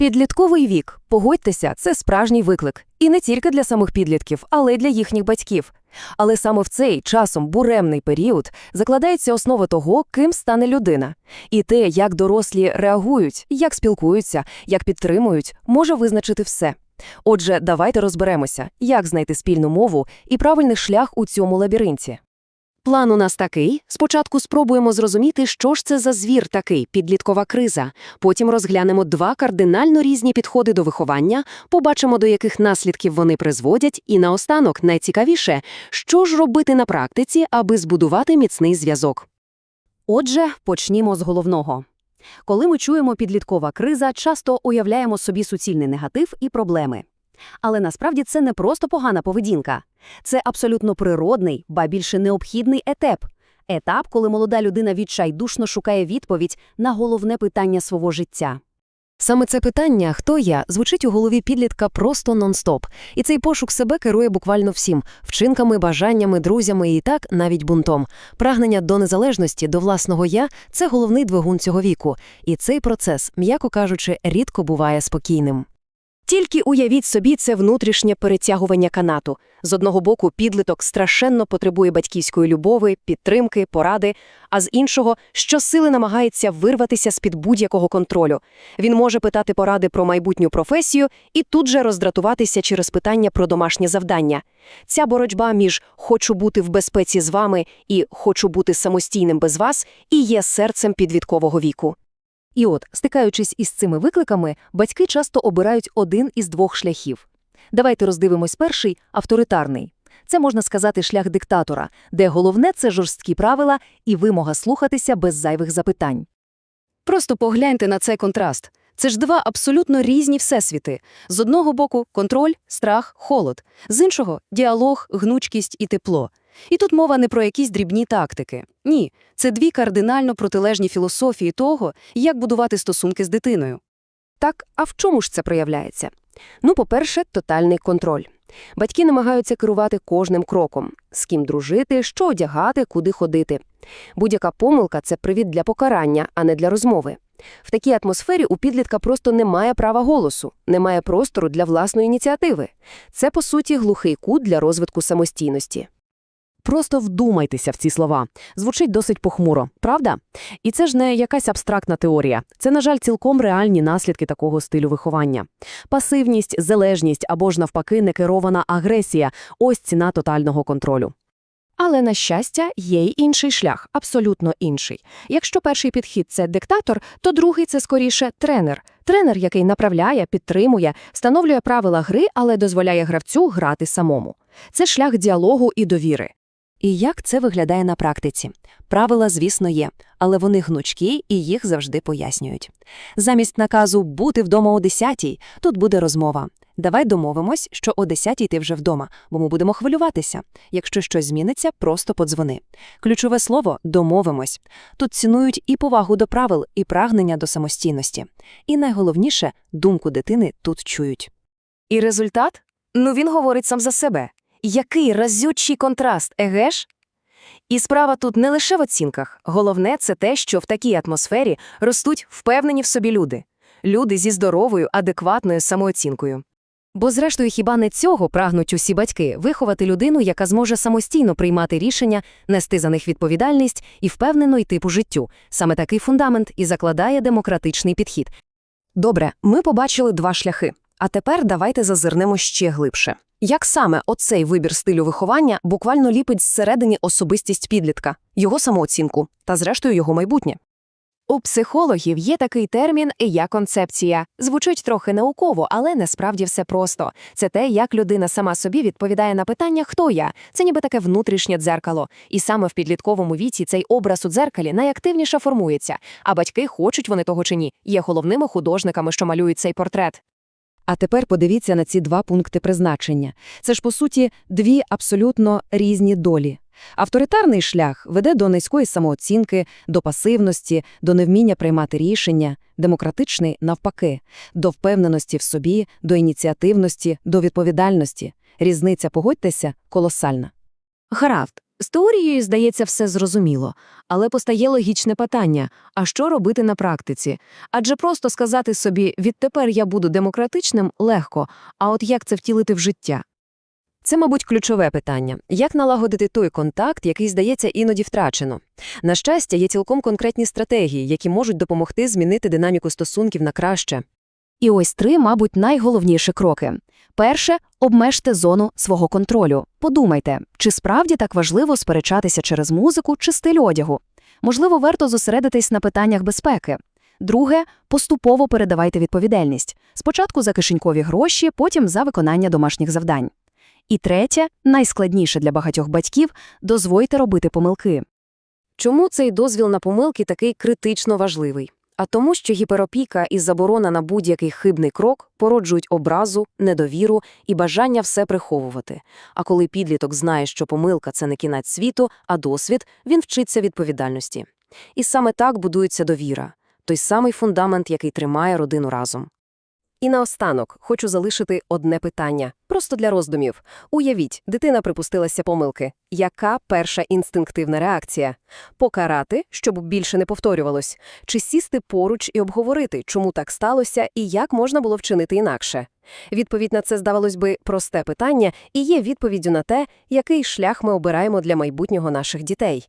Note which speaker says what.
Speaker 1: Підлітковий вік, погодьтеся, це справжній виклик. І не тільки для самих підлітків, але й для їхніх батьків. Але саме в цей часом буремний період закладається основа того, ким стане людина. І те, як дорослі реагують, як спілкуються, як підтримують, може визначити все. Отже, давайте розберемося, як знайти спільну мову і правильний шлях у цьому лабіринті.
Speaker 2: План у нас такий: спочатку спробуємо зрозуміти, що ж це за звір такий підліткова криза. Потім розглянемо два кардинально різні підходи до виховання, побачимо, до яких наслідків вони призводять, і наостанок, найцікавіше, що ж робити на практиці, аби збудувати міцний зв'язок.
Speaker 1: Отже, почнімо з головного. Коли ми чуємо підліткова криза, часто уявляємо собі суцільний негатив і проблеми. Але насправді це не просто погана поведінка. Це абсолютно природний, ба більше необхідний етап. Етап, коли молода людина відчайдушно шукає відповідь на головне питання свого життя. Саме це питання «Хто я?» звучить у голові підлітка просто нон-стоп. І цей пошук себе керує буквально всім – вчинками, бажаннями, друзями і так навіть бунтом. Прагнення до незалежності, до власного «я» – це головний двигун цього віку. І цей процес, м'яко кажучи, рідко буває спокійним. Тільки уявіть собі це внутрішнє перетягування канату. З одного боку, підліток страшенно потребує батьківської любови, підтримки, поради, а з іншого – щосили намагається вирватися з-під будь-якого контролю. Він може питати поради про майбутню професію і тут же роздратуватися через питання про домашнє завдання. Ця боротьба між «хочу бути в безпеці з вами» і «хочу бути самостійним без вас» і є серцем підліткового віку. І от, стикаючись із цими викликами, батьки часто обирають один із двох шляхів. Давайте роздивимось перший – авторитарний. Це, можна сказати, шлях диктатора, де головне – це жорсткі правила і вимога слухатися без зайвих запитань. Просто погляньте на цей контраст. Це ж два абсолютно різні всесвіти. З одного боку – контроль, страх, холод. З іншого – діалог, гнучкість і тепло. І тут мова не про якісь дрібні тактики. Ні, це дві кардинально протилежні філософії того, як будувати стосунки з дитиною. Так, а в чому ж це проявляється? Ну, по-перше, тотальний контроль. Батьки намагаються керувати кожним кроком, з ким дружити, що одягати, куди ходити. Будь-яка помилка – це привід для покарання, а не для розмови. В такій атмосфері у підлітка просто немає права голосу, немає простору для власної ініціативи. Це, по суті, глухий кут для розвитку самостійності.
Speaker 3: Просто вдумайтеся в ці слова. Звучить досить похмуро, правда? І це ж не якась абстрактна теорія. Це, на жаль, цілком реальні наслідки такого стилю виховання. Пасивність, залежність або ж навпаки некерована агресія – ось ціна тотального контролю.
Speaker 1: Але, на щастя, є й інший шлях, абсолютно інший. Якщо перший підхід – це диктатор, то другий – це скоріше тренер. Тренер, який направляє, підтримує, встановлює правила гри, але дозволяє гравцю грати самому. Це шлях діалогу і довіри. І як це виглядає на практиці? Правила, звісно, є, але вони гнучкі і їх завжди пояснюють. Замість наказу «бути вдома о 10-й» тут буде розмова. Давай домовимось, що о 10-й ти вже вдома, бо ми будемо хвилюватися. Якщо щось зміниться, просто подзвони. Ключове слово «домовимось». Тут цінують і повагу до правил, і прагнення до самостійності. І найголовніше – думку дитини тут чують. І результат? Ну, він говорить сам за себе. Який разючий контраст, еге ж? І справа тут не лише в оцінках. Головне – це те, що в такій атмосфері ростуть впевнені в собі люди. Люди зі здоровою, адекватною самооцінкою. Бо, зрештою, хіба не цього прагнуть усі батьки – виховати людину, яка зможе самостійно приймати рішення, нести за них відповідальність і впевнено йти по життю. Саме такий фундамент і закладає демократичний підхід. Добре, ми побачили два шляхи. А тепер давайте зазирнемо ще глибше. Як саме оцей вибір стилю виховання буквально ліпить зсередині особистість підлітка, його самооцінку та, зрештою, його майбутнє? У психологів є такий термін «я концепція». Звучить трохи науково, але насправді все просто. Це те, як людина сама собі відповідає на питання «хто я?». Це ніби таке внутрішнє дзеркало. І саме в підлітковому віці цей образ у дзеркалі найактивніше формується, а батьки, хочуть вони того чи ні, є головними художниками, що малюють цей портрет. А тепер подивіться на ці два пункти призначення. Це ж, по суті, дві абсолютно різні долі. Авторитарний шлях веде до низької самооцінки, до пасивності, до невміння приймати рішення, демократичний – навпаки, до впевненості в собі, до ініціативності, до відповідальності. Різниця, погодьтеся, колосальна.
Speaker 2: Гаразд. З теорією, здається, все зрозуміло, але постає логічне питання – а що робити на практиці? Адже просто сказати собі «відтепер я буду демократичним» легко, а от як це втілити в життя?
Speaker 1: Це, мабуть, ключове питання. Як налагодити той контакт, який, здається, іноді втрачено? На щастя, є цілком конкретні стратегії, які можуть допомогти змінити динаміку стосунків на краще. І ось три, мабуть, найголовніші кроки. Перше – обмежте зону свого контролю. Подумайте, чи справді так важливо сперечатися через музику чи стиль одягу? Можливо, варто зосередитись на питаннях безпеки. Друге – поступово передавайте відповідальність. Спочатку за кишенькові гроші, потім за виконання домашніх завдань. І третє, найскладніше для багатьох батьків – дозвольте робити помилки.
Speaker 2: Чому цей дозвіл на помилки такий критично важливий? А тому, що гіперопіка і заборона на будь-який хибний крок породжують образу, недовіру і бажання все приховувати. А коли підліток знає, що помилка – це не кінець світу, а досвід, він вчиться відповідальності. І саме так будується довіра – той самий фундамент, який тримає родину разом.
Speaker 1: І наостанок хочу залишити одне питання, просто для роздумів. Уявіть, дитина припустилася помилки. Яка перша інстинктивна реакція? Покарати, щоб більше не повторювалось? Чи сісти поруч і обговорити, чому так сталося і як можна було вчинити інакше? Відповідь на це, здавалось би, просте питання і є відповіддю на те, який шлях ми обираємо для майбутнього наших дітей.